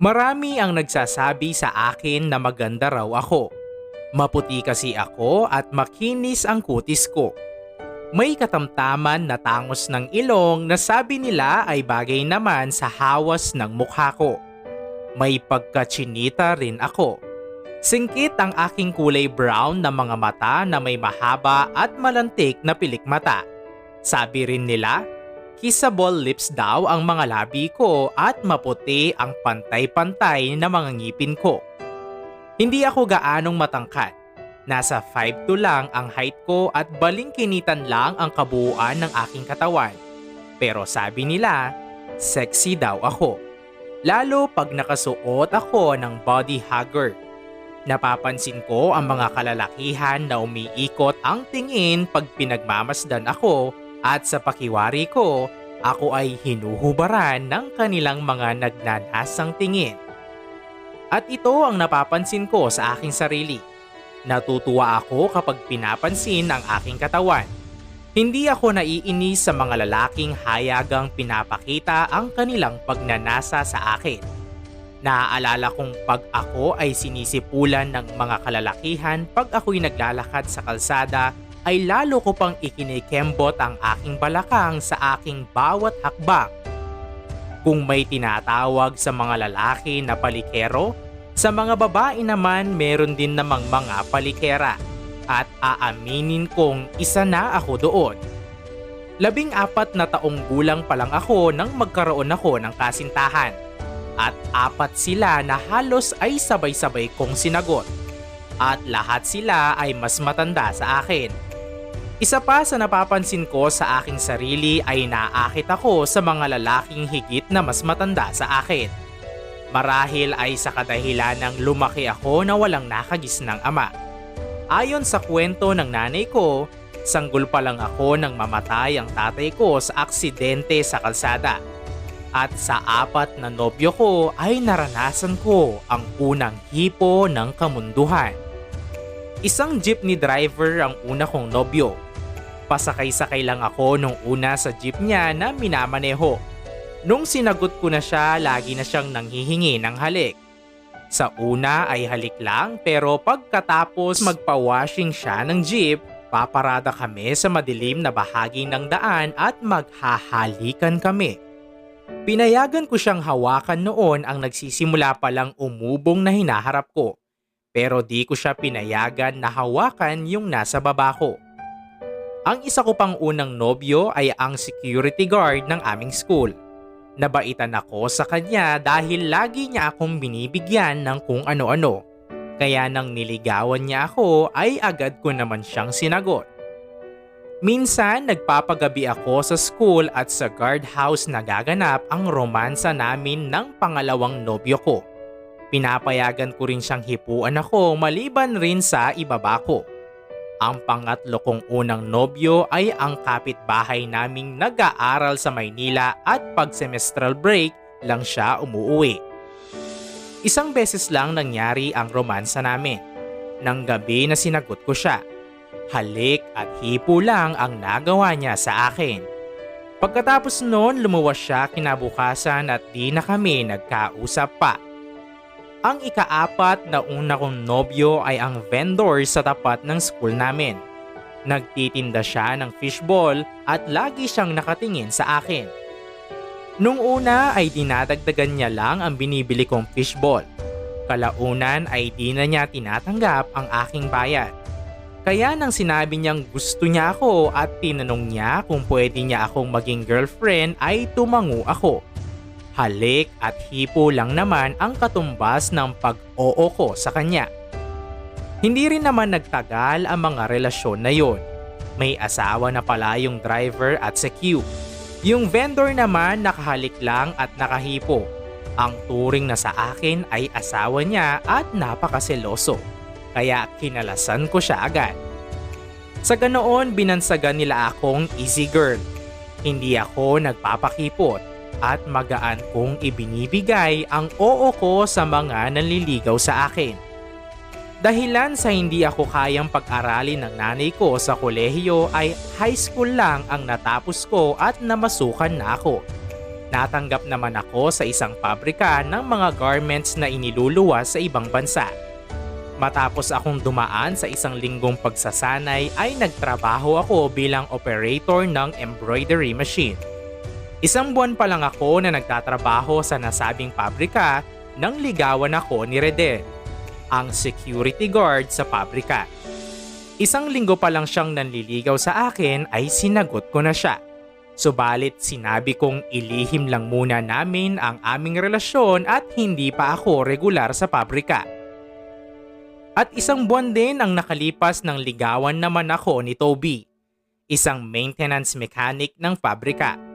Marami ang nagsasabi sa akin na maganda raw ako. Maputi kasi ako at makinis ang kutis ko. May katamtaman na tangos ng ilong na sabi nila ay bagay naman sa hawas ng mukha ko. May pagkachinita rin ako. Singkit ang aking kulay brown na mga mata na may mahaba at malantik na pilik mata. Sabi rin nila, kissable lips daw ang mga labi ko at maputi ang pantay-pantay na mga ngipin ko. Hindi ako gaanong matangkad. Nasa 5'2 lang ang height ko at balingkinitan lang ang kabuuan ng aking katawan. Pero sabi nila, sexy daw ako. Lalo pag nakasuot ako ng body hugger. Napapansin ko ang mga kalalakihan na umiikot ang tingin pag pinagmamasdan ako at sa pakiwari ko, ako ay hinuhubaran ng kanilang mga nagnanasang tingin. At ito ang napapansin ko sa aking sarili. Natutuwa ako kapag pinapansin ang aking katawan. Hindi ako naiinis sa mga lalaking hayagang pinapakita ang kanilang pagnanasa sa akin. Naaalala kong pag ako ay sinisipulan ng mga kalalakihan pag ako'y naglalakad sa kalsada ay lalo ko pang ikinikembot ang aking balakang sa aking bawat hakbang. Kung may tinatawag sa mga lalaki na palikero, sa mga babae naman meron din namang mga palikera at aaminin kong isa na ako doon. Labing apat na taong gulang pa lang ako nang magkaroon ako ng kasintahan at apat sila na halos ay sabay-sabay kong sinagot at lahat sila ay mas matanda sa akin. Isa pa sa napapansin ko sa aking sarili ay naakit ako sa mga lalaking higit na mas matanda sa akin. Marahil ay sa kadahilan ng lumaki ako na walang nakagisnang ama. Ayon sa kwento ng nanay ko, sanggol pa lang ako nang mamatay ang tatay ko sa aksidente sa kalsada. At sa apat na nobyo ko ay naranasan ko ang unang hipo ng kamunduhan. Isang jeepney driver ang una kong nobyo. Pasakay-sakay lang ako nung una sa jeep niya na minamaneho. Nung sinagot ko na siya, lagi na siyang nanghihingi ng halik. Sa una ay halik lang pero pagkatapos magpa-washing siya ng jeep, paparada kami sa madilim na bahagi ng daan at maghahalikan kami. Pinayagan ko siyang hawakan noon ang nagsisimula palang umubong na hinaharap ko. Pero di ko siya pinayagan na hawakan yung nasa baba ko. Ang isa ko pang unang nobyo ay ang security guard ng aming school. Nabaitan ako sa kanya dahil lagi niya akong binibigyan ng kung ano-ano. Kaya nang niligawan niya ako ay agad ko naman siyang sinagot. Minsan nagpapagabi ako sa school at sa guardhouse nagaganap ang romansa namin ng pangalawang nobyo ko. Pinapayagan ko rin siyang hipuan ako maliban rin sa ibaba ko. Ang pangatlo kong unang nobyo ay ang kapitbahay naming nag-aaral sa Maynila at pag semestral break lang siya umuuwi. Isang beses lang nangyari ang romansa namin. Nang gabi na sinagot ko siya. Halik at hipo lang ang nagawa niya sa akin. Pagkatapos noon lumuwas siya kinabukasan at di na kami nagkausap pa. Ang ikaapat na una kong nobyo ay ang vendor sa tapat ng school namin. Nagtitinda siya ng fishball at lagi siyang nakatingin sa akin. Nung una ay dinadagdagan niya lang ang binibili kong fishball. Kalaunan ay di na niya tinatanggap ang aking bayad. Kaya nang sinabi niyang gusto niya ako at tinanong niya kung pwede niya akong maging girlfriend ay tumango ako. Halik at hipo lang naman ang katumbas ng pag-oo ko sa kanya. Hindi rin naman nagtagal ang mga relasyon na yon. May asawa na pala yung driver at sa queue. Yung vendor naman nakahalik lang at nakahipo. Ang turing na sa akin ay asawa niya at napakaseloso. Kaya kinalasan ko siya agad. Sa ganoon binansagan nila akong easy girl. Hindi ako nagpapakipot at magaan kong ibinibigay ang oo ko sa mga nanliligaw sa akin. Dahilan sa hindi ako kayang pag-aralin ng nanay ko sa kolehiyo ay high school lang ang natapos ko at namasukan na ako. Natanggap naman ako sa isang pabrika ng mga garments na iniluluwas sa ibang bansa. Matapos akong dumaan sa isang linggong pagsasanay ay nagtrabaho ako bilang operator ng embroidery machine. Isang buwan pa lang ako na nagtatrabaho sa nasabing pabrika nang ligawan ako ni Reden, ang security guard sa pabrika. Isang linggo pa lang siyang nanliligaw sa akin ay sinagot ko na siya. Subalit sinabi kong ilihim lang muna namin ang aming relasyon at hindi pa ako regular sa pabrika. At isang buwan din ang nakalipas ng ligawan naman ako ni Toby, isang maintenance mechanic ng pabrika.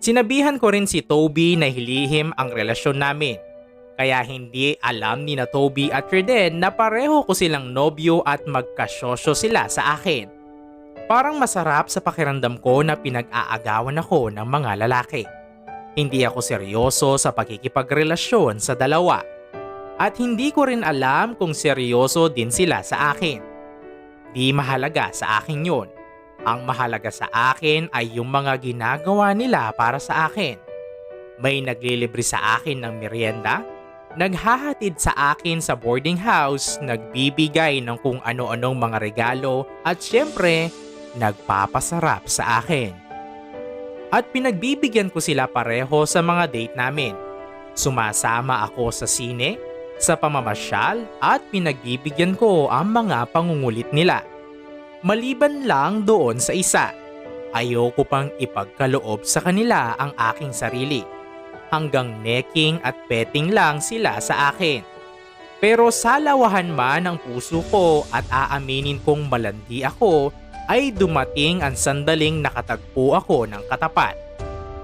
Sinabihan ko rin si Toby na hilihim ang relasyon namin. Kaya hindi alam ni na Toby at Reden na pareho ko silang nobyo at magkasyosyo sila sa akin. Parang masarap sa pakiramdam ko na pinag-aagawan ako ng mga lalaki. Hindi ako seryoso sa pagkikipagrelasyon sa dalawa. At hindi ko rin alam kung seryoso din sila sa akin. Di mahalaga sa akin yon. Ang mahalaga sa akin ay yung mga ginagawa nila para sa akin. May naglilibre sa akin ng merienda, naghahatid sa akin sa boarding house, nagbibigay ng kung ano-anong mga regalo at syempre, nagpapasarap sa akin. At pinagbibigyan ko sila pareho sa mga date namin. Sumasama ako sa sine, sa pamamasyal at pinagbibigyan ko ang mga pangungulit nila. Maliban lang doon sa isa, ayoko pang ipagkaloob sa kanila ang aking sarili. Hanggang necking at petting lang sila sa akin. Pero sa lawahan man ng puso ko at aaminin kong malandi ako, ay dumating ang sandaling nakatagpo ako ng katapat.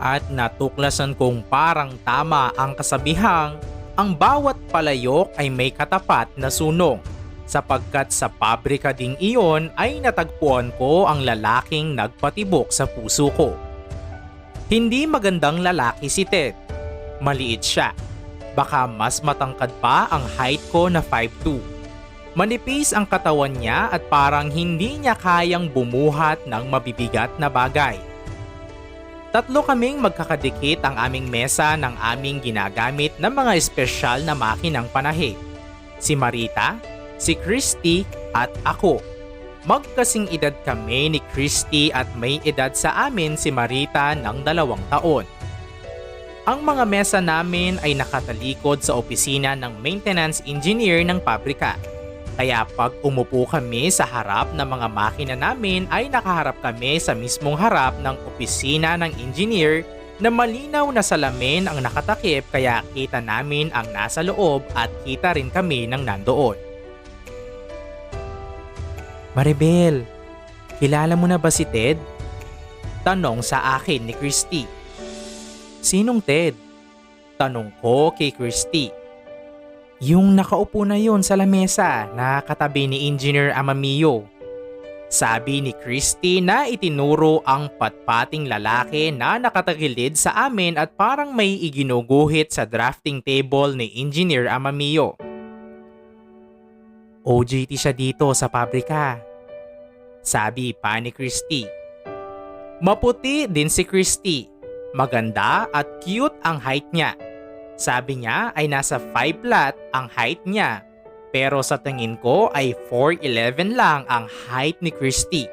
At natuklasan kong parang tama ang kasabihang, ang bawat palayok ay may katapat na sunong sapagkat sa pabrika ding iyon ay natagpuan ko ang lalaking nagpatibok sa puso ko. Hindi magandang lalaki si Ted. Maliit siya. Baka mas matangkad pa ang height ko na 5'2". Manipis ang katawan niya at parang hindi niya kayang bumuhat ng mabibigat na bagay. Tatlo kaming magkakadikit ang aming mesa ng aming ginagamit ng mga espesyal na makinang panahi. Si Marita, si Christy at ako. Magkasing edad kami ni Christy at may edad sa amin si Marita ng dalawang taon. Ang mga mesa namin ay nakatalikod sa opisina ng maintenance engineer ng pabrika. Kaya pag umupo kami sa harap ng mga makina namin ay nakaharap kami sa mismong harap ng opisina ng engineer na malinaw na salamin ang nakatakip kaya kita namin ang nasa loob at kita rin kami ng nandoon. Maribel, kilala mo na ba si Ted? Tanong sa akin ni Christy. Sinong Ted? Tanong ko kay Christy. Yung nakaupo na yon sa lamesa na katabi ni Engineer Amamiyo. Sabi ni Christy na itinuro ang patpating lalaki na nakatagilid sa amin at parang may iginuguhit sa drafting table ni Engineer Amamiyo. OJT siya dito sa pabrika. Sabi pa ni Christy. Maputi din si Christy. Maganda at cute ang height niya. Sabi niya ay nasa 5 flat ang height niya. Pero sa tingin ko ay 4'11 lang ang height ni Christy.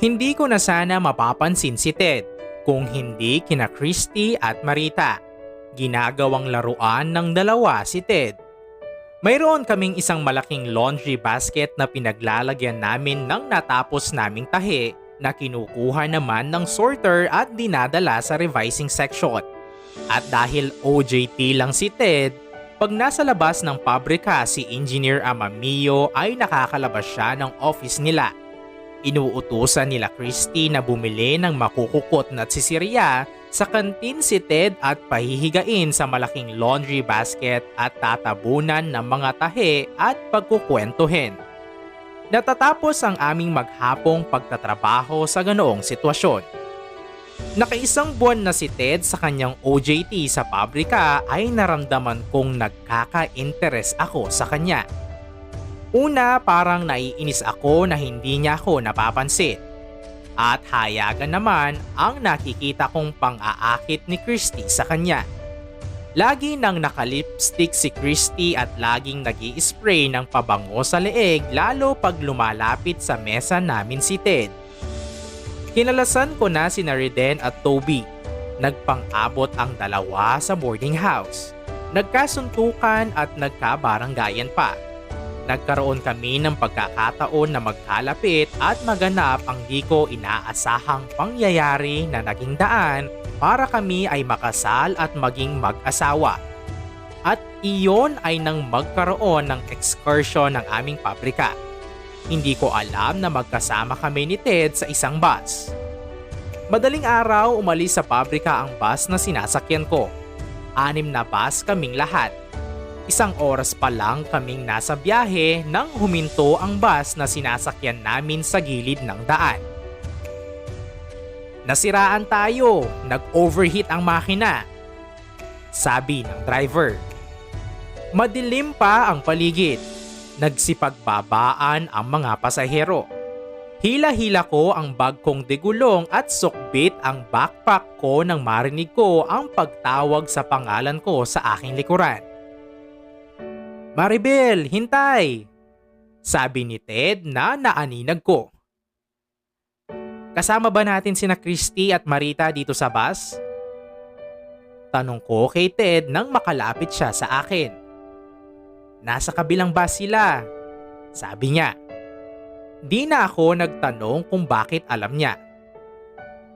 Hindi ko na sana mapapansin si Ted kung hindi kina Christy at Marita. Ginagawang laruan ng dalawa si Ted. Mayroon kaming isang malaking laundry basket na pinaglalagyan namin ng natapos naming tahi na kinukuha naman ng sorter at dinadala sa revising section. At dahil OJT lang si Ted, pag nasa labas ng pabrika si Engineer Amamiyo ay nakakalabas siya ng office nila. Inuutusan nila Christy na bumili ng makukukot na tsisirya sa kantin si Ted at pahihigain sa malaking laundry basket at tatabunan ng mga tahe at pagkukwentuhin. Natatapos ang aming maghapong pagtatrabaho sa ganoong sitwasyon. Nakaisang buwan na si Ted sa kanyang OJT sa pabrika ay naramdaman kong nagkaka-interest ako sa kanya. Una parang naiinis ako na hindi niya ako napapansin. At hayagan naman ang nakikita kong pang-aakit ni Christy sa kanya. Lagi nang nakalipstick si Christy at laging nag spray ng pabango sa leeg lalo pag lumalapit sa mesa namin si Ted. Kinalasan ko na si Reden at Toby. Nagpang-abot ang dalawa sa boarding house. Nagkasuntukan at nagkabaranggayan pa. Nagkaroon kami ng pagkakataon na magkalapit at maganap ang di ko inaasahang pangyayari na naging daan para kami ay makasal at maging mag-asawa. At iyon ay nang magkaroon ng excursion ng aming pabrika. Hindi ko alam na magkasama kami ni Ted sa isang bus. Madaling araw umalis sa pabrika ang bus na sinasakyan ko. Anim na bus kaming lahat. Isang oras pa lang kaming nasa biyahe nang huminto ang bus na sinasakyan namin sa gilid ng daan. Nasiraan tayo, nag-overheat ang makina. Sabi ng driver. Madilim pa ang paligid. Nagsipagbabaan ang mga pasahero. Hila-hila ko ang bag kong degulong at sukbit ang backpack ko nang marinig ko ang pagtawag sa pangalan ko sa aking likuran. Maribel, hintay! Sabi ni Ted na naaninag ko. Kasama ba natin sina Christy at Marita dito sa bus? Tanong ko kay Ted nang makalapit siya sa akin. Nasa kabilang bus sila. Sabi niya. Di na ako nagtanong kung bakit alam niya.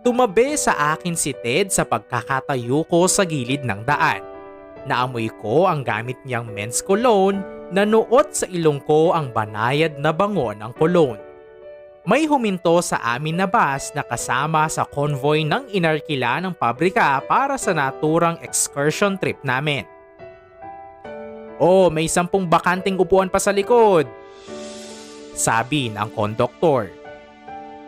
Tumabi sa akin si Ted sa pagkakatayo ko sa gilid ng daan. Naamoy ko ang gamit niyang men's cologne na nuot sa ilong ko ang banayad na bango ng cologne. May huminto sa amin na bus na kasama sa convoy ng inarkila ng pabrika para sa naturang excursion trip namin. Oh, may sampung bakanting upuan pa sa likod. Sabi ng konduktor.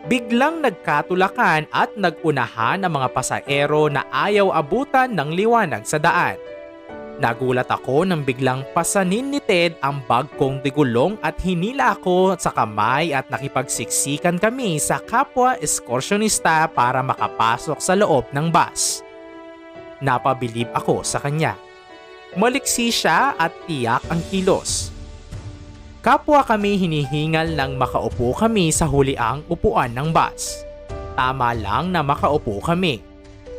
Biglang nagkatulakan at nagunahan ang mga pasahero na ayaw abutan ng liwanag sa daan. Nagulat ako nang biglang pasanin ni Ted ang bag kong digulong at hinila ako sa kamay at nakipagsiksikan kami sa kapwa eskorsyonista para makapasok sa loob ng bus. Napabilib ako sa kanya. Maliksi siya at tiyak ang kilos. Kapwa kami hinihingal nang makaupo kami sa huliang upuan ng bus. Tama lang na makaupo kami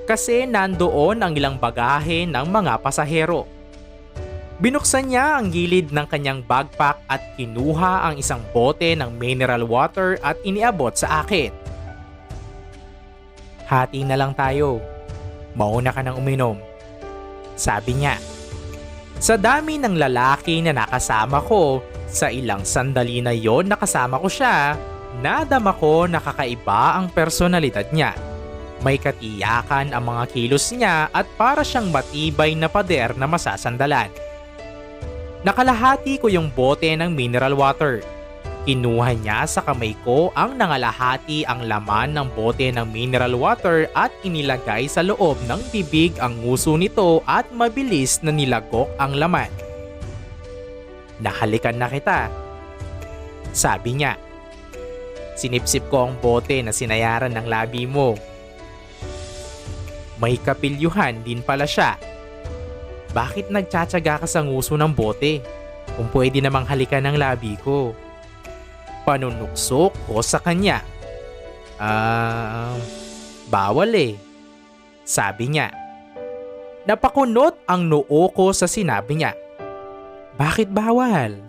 kasi nandoon ang ilang bagahe ng mga pasahero. Binuksan niya ang gilid ng kanyang backpack at kinuha ang isang bote ng mineral water at iniabot sa akin. Hati na lang tayo. Mauna ka nang uminom. Sabi niya. Sa dami ng lalaki na nakasama ko, sa ilang sandali na yon nakasama ko siya, nadama ko nakakaiba ang personalidad niya. May katiyakan ang mga kilos niya at para siyang matibay na pader na masasandalan. Nakalahati ko yung bote ng mineral water. Kinuha niya sa kamay ko ang nangalahati ang laman ng bote ng mineral water at inilagay sa loob ng bibig ang nguso nito at mabilis na nilagok ang laman. Nahalikan na kita. Sabi niya. Sinipsip ko ang bote na sinayaran ng labi mo may kapilyuhan din pala siya. Bakit nagtsatsaga ka sa nguso ng bote? Kung pwede namang halikan ng labi ko. Panunuksok ko sa kanya. Ah, uh, bawal eh. Sabi niya. Napakunot ang noo ko sa sinabi niya. Bakit bawal?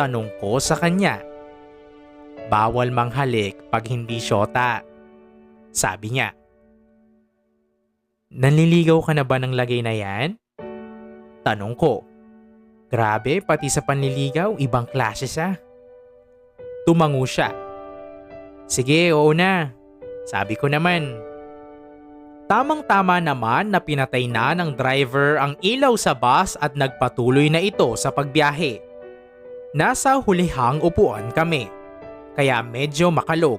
Tanong ko sa kanya. Bawal manghalik pag hindi syota. Sabi niya. Nanliligaw ka na ba ng lagay na yan? Tanong ko. Grabe, pati sa panliligaw, ibang klase siya. Tumango siya. Sige, oo na. Sabi ko naman. Tamang-tama naman na pinatay na ng driver ang ilaw sa bus at nagpatuloy na ito sa pagbiyahe. Nasa hulihang upuan kami. Kaya medyo makalog.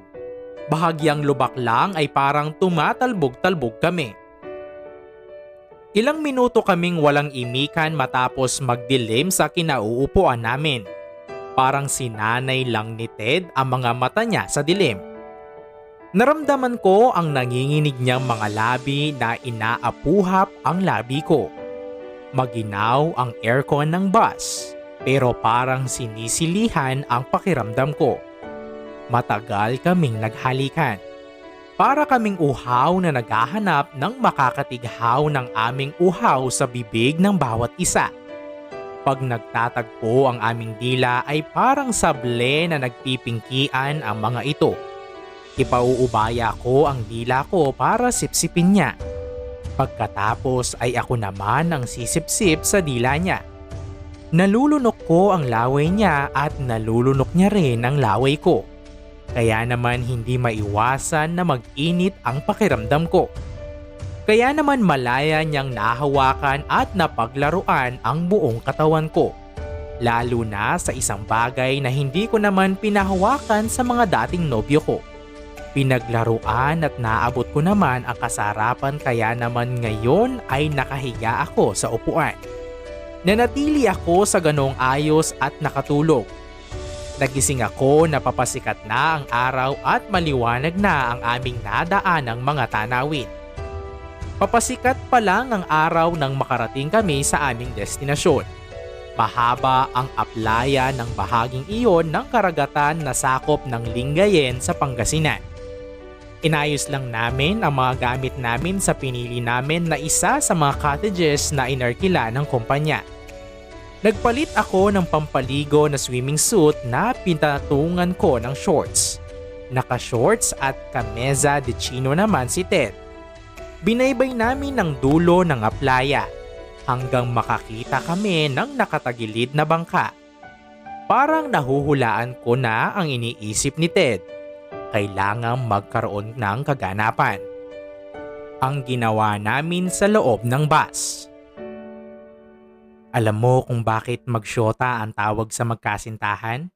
Bahagyang lubak lang ay parang tumatalbog-talbog kami. Ilang minuto kaming walang imikan matapos magdilim sa kinauupuan namin. Parang sinanay lang ni Ted ang mga mata niya sa dilim. Naramdaman ko ang nanginginig niyang mga labi na inaapuhap ang labi ko. Maginaw ang aircon ng bus pero parang sinisilihan ang pakiramdam ko. Matagal kaming naghalikan. Para kaming uhaw na naghahanap ng makakatighaw ng aming uhaw sa bibig ng bawat isa. Pag nagtatagpo ang aming dila ay parang sable na nagpipingkian ang mga ito. Ipauubaya ko ang dila ko para sipsipin niya. Pagkatapos ay ako naman ang sisipsip sa dila niya. Nalulunok ko ang laway niya at nalulunok niya rin ang laway ko. Kaya naman hindi maiwasan na mag-init ang pakiramdam ko. Kaya naman malaya niyang nahawakan at napaglaruan ang buong katawan ko. Lalo na sa isang bagay na hindi ko naman pinahawakan sa mga dating nobyo ko. Pinaglaruan at naabot ko naman ang kasarapan kaya naman ngayon ay nakahiga ako sa upuan. Nanatili ako sa ganong ayos at nakatulog. Nagising ako na papasikat na ang araw at maliwanag na ang aming nadaanang mga tanawin. Papasikat pa lang ang araw nang makarating kami sa aming destinasyon. Mahaba ang aplaya ng bahaging iyon ng karagatan na sakop ng Lingayen sa Pangasinan. Inayos lang namin ang mga gamit namin sa pinili namin na isa sa mga cottages na inarkila ng kumpanya. Nagpalit ako ng pampaligo na swimming suit na pinatungan ko ng shorts. Naka-shorts at kameza de chino naman si Ted. Binaybay namin ng dulo ng aplaya hanggang makakita kami ng nakatagilid na bangka. Parang nahuhulaan ko na ang iniisip ni Ted. Kailangang magkaroon ng kaganapan. Ang ginawa namin sa loob ng bus. Alam mo kung bakit magsyota ang tawag sa magkasintahan?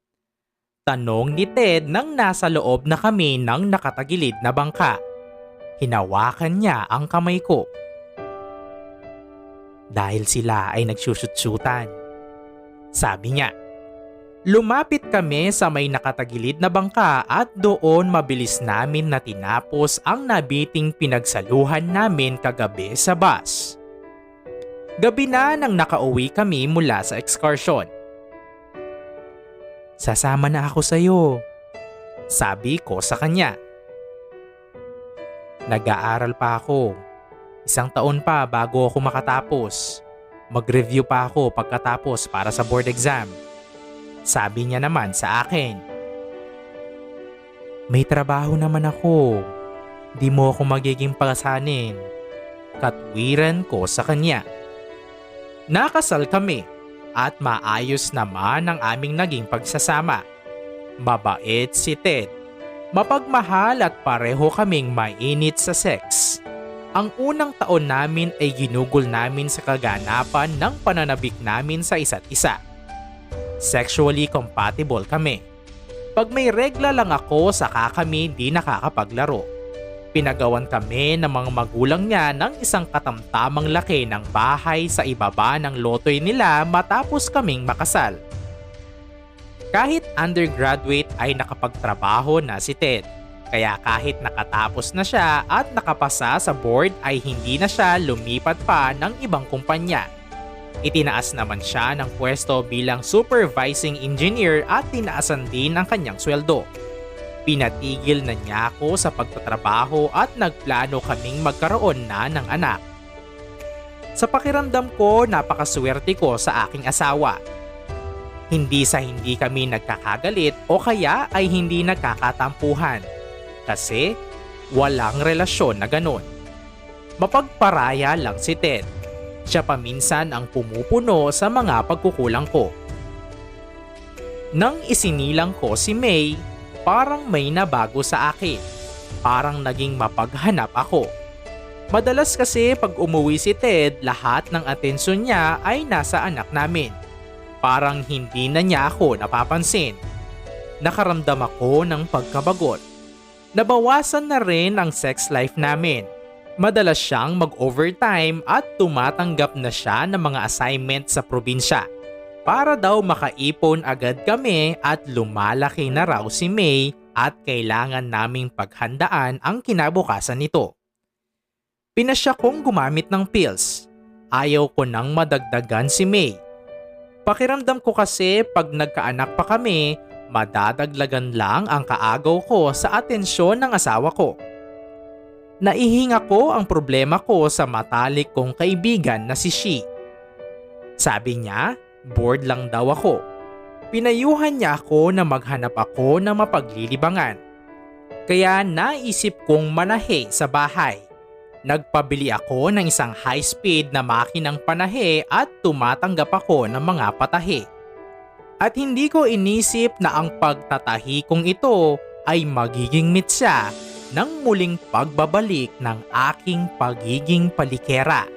Tanong ni Ted nang nasa loob na kami ng nakatagilid na bangka. Hinawakan niya ang kamay ko. Dahil sila ay nagsusutsutsutan. Sabi niya. Lumapit kami sa may nakatagilid na bangka at doon mabilis namin na tinapos ang nabiting pinagsaluhan namin kagabi sa bus. Gabi na nang nakauwi kami mula sa excursion. Sasama na ako sa iyo, sabi ko sa kanya. Nag-aaral pa ako. Isang taon pa bago ako makatapos. Mag-review pa ako pagkatapos para sa board exam. Sabi niya naman sa akin. May trabaho naman ako. Di mo ako magiging pasanin. Katwiran ko sa kanya. Nakasal kami at maayos naman ang aming naging pagsasama. Mabait si Ted. Mapagmahal at pareho kaming mainit sa sex. Ang unang taon namin ay ginugol namin sa kaganapan ng pananabik namin sa isa't isa. Sexually compatible kami. Pag may regla lang ako, saka kami di nakakapaglaro. Pinagawan kami ng mga magulang niya ng isang katamtamang laki ng bahay sa ibaba ng lotoy nila matapos kaming makasal. Kahit undergraduate ay nakapagtrabaho na si Ted. Kaya kahit nakatapos na siya at nakapasa sa board ay hindi na siya lumipat pa ng ibang kumpanya. Itinaas naman siya ng pwesto bilang supervising engineer at tinaasan din ang kanyang sweldo. Pinatigil na niya ako sa pagtatrabaho at nagplano kaming magkaroon na ng anak. Sa pakiramdam ko, napakaswerte ko sa aking asawa. Hindi sa hindi kami nagkakagalit o kaya ay hindi nagkakatampuhan. Kasi walang relasyon na ganon. Mapagparaya lang si Ted. Siya paminsan ang pumupuno sa mga pagkukulang ko. Nang isinilang ko si May, parang may nabago sa akin. Parang naging mapaghanap ako. Madalas kasi pag umuwi si Ted, lahat ng atensyon niya ay nasa anak namin. Parang hindi na niya ako napapansin. Nakaramdam ako ng pagkabagot. Nabawasan na rin ang sex life namin. Madalas siyang mag-overtime at tumatanggap na siya ng mga assignment sa probinsya para daw makaipon agad kami at lumalaki na raw si May at kailangan naming paghandaan ang kinabukasan nito. Pinasya kong gumamit ng pills. Ayaw ko nang madagdagan si May. Pakiramdam ko kasi pag nagkaanak pa kami, madadaglagan lang ang kaagaw ko sa atensyon ng asawa ko. Naihinga ko ang problema ko sa matalik kong kaibigan na si Shi. Sabi niya, bored lang daw ako. Pinayuhan niya ako na maghanap ako ng mapaglilibangan. Kaya naisip kong manahe sa bahay. Nagpabili ako ng isang high-speed na makinang panahe at tumatanggap ako ng mga patahe. At hindi ko inisip na ang pagtatahi kong ito ay magiging mitsa ng muling pagbabalik ng aking pagiging palikera.